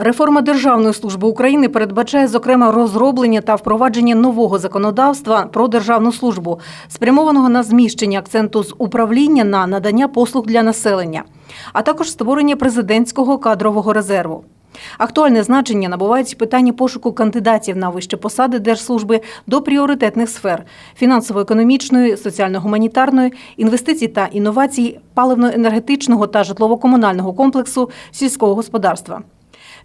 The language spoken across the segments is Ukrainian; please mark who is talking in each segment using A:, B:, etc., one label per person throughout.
A: Реформа Державної служби України передбачає, зокрема, розроблення та впровадження нового законодавства про державну службу, спрямованого на зміщення акценту з управління на надання послуг для населення, а також створення президентського кадрового резерву. Актуальне значення набувають питання пошуку кандидатів на вищі посади держслужби до пріоритетних сфер фінансово-економічної, соціально-гуманітарної, інвестицій та інновацій, паливно-енергетичного та житлово-комунального комплексу сільського господарства.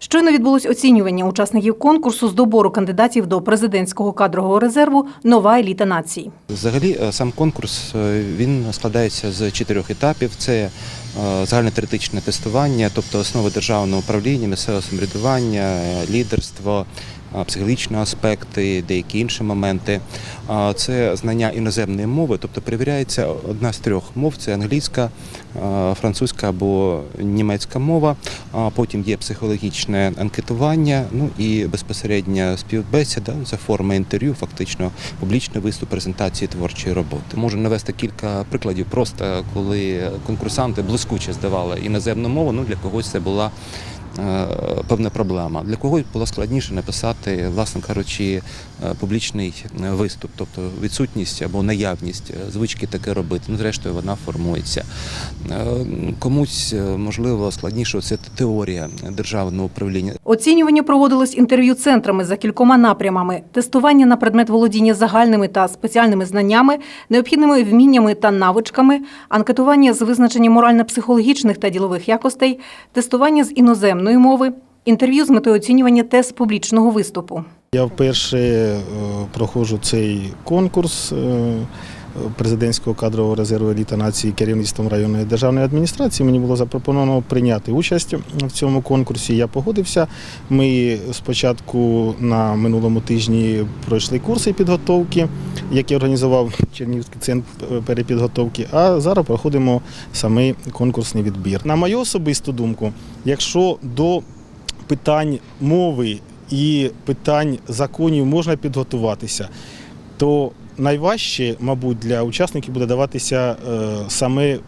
A: Щойно відбулось оцінювання учасників конкурсу з добору кандидатів до президентського кадрового резерву Нова еліта нації.
B: Взагалі, е, сам конкурс е, він складається з чотирьох етапів: це е, загальнотеоретичне тестування, тобто основи державного управління, місцевого самоврядування, лідерство, психологічні аспекти, деякі інші моменти. Це знання іноземної мови, тобто перевіряється одна з трьох мов: це англійська, французька або німецька мова. А Потім є психологічне анкетування, ну і безпосередня співбесіда за форма інтерв'ю, фактично публічний виступ презентації творчої роботи. Можу навести кілька прикладів, просто коли конкурсанти блискуче здавали іноземну мову. Ну для когось це була певна проблема. Для когось було складніше написати, власне кажучи, е, публічний е, виступ, тобто відсутність або наявність е, звички таке робити. Ну, зрештою, вона формується. Е, Комусь е, можливо складніше це теорія державного управління.
A: Оцінювання проводилось інтерв'ю-центрами за кількома напрямами: тестування на предмет володіння загальними та спеціальними знаннями, необхідними вміннями та навичками, анкетування з визначення морально-психологічних та ділових якостей, тестування з іноземної мови, інтерв'ю з метою оцінювання тез публічного виступу.
C: Я вперше е, проходжу цей конкурс е, президентського кадрового резерву еліта нації керівництвом районної державної адміністрації. Мені було запропоновано прийняти участь в цьому конкурсі. Я погодився. Ми спочатку на минулому тижні пройшли курси підготовки, які організував Чернігівський центр перепідготовки. А зараз проходимо саме конкурсний відбір. На мою особисту думку, якщо до питань мови і питань законів можна підготуватися, то найважче, мабуть, для учасників буде даватися е, саме е,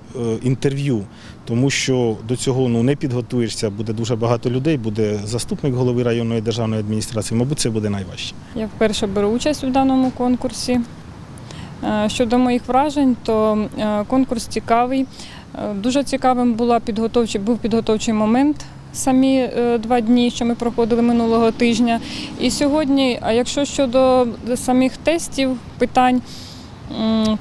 C: інтерв'ю, тому що до цього ну, не підготуєшся, буде дуже багато людей, буде заступник голови районної державної адміністрації. Мабуть, це буде найважче.
D: Я вперше беру участь у даному конкурсі. Е, Щодо моїх вражень, то конкурс цікавий. Дуже цікавим була підготовчий, був підготовчий момент. Самі е, два дні, що ми проходили минулого тижня. І сьогодні, а якщо щодо самих тестів, питань,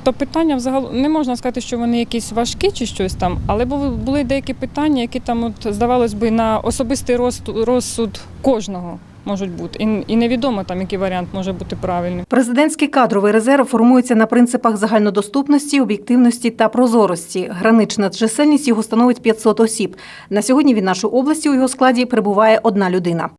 D: то питання взагалі не можна сказати, що вони якісь важкі чи щось там, але були, деякі питання, які там, от, здавалось би, на особистий розсуд кожного можуть бути. І, і невідомо там, який варіант може бути правильним.
A: Президентський кадровий резерв формується на принципах загальнодоступності, об'єктивності та прозорості. Гранична чисельність його становить 500 осіб. На сьогодні від нашої області у його складі перебуває одна людина.